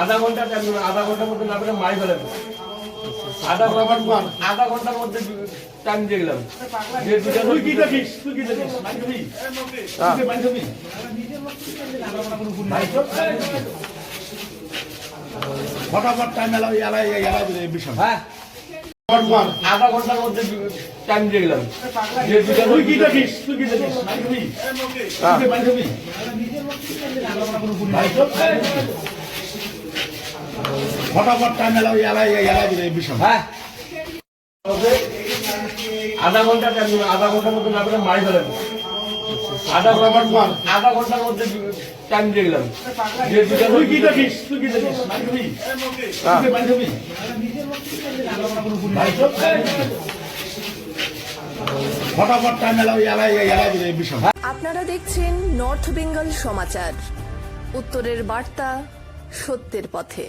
আধা ঘণ্টা টাইম আধা ঘণ্টার মধ্যে না পেলে মারি ফেলেন আধা ঘণ্টা আধা ঘণ্টার মধ্যে টাইম দিয়ে গেলাম। তুই কি দেখিস? তুই কি দেখিস? মাইক খাবি তুই কি মাইক খাবি মাইক খাব? ফটাফট টাইম এলাই এলাই এলাই বিষয় হ্যাঁ। আধা ঘণ্টার মধ্যে টাইম দিয়ে গেলাম। দুটা তুই কি দেখিস? তুই কি দেখিস? মাইক খাবি তুই কি মাইক খাবি মাইক খাব? ফটাফট টাইম এলাই এলাই এলাই বিষয়। হ্যাঁ। আধা ঘণ্টা টাইম আধা ঘণ্টার মধ্যে না পেলে মারি ফেলেন আধা ঘণ্টা আধা ঘণ্টার মধ্যে টাইম দিয়ে গেলাম তুই কি দেখিস? তুই কি দেখিস? খাবি খাব? ফটাফট টাইম এলাই এলাই এলাই বিষয়। আপনারা দেখছেন নর্থ বেঙ্গল সমাচার। উত্তরের বার্তা সত্যের পথে।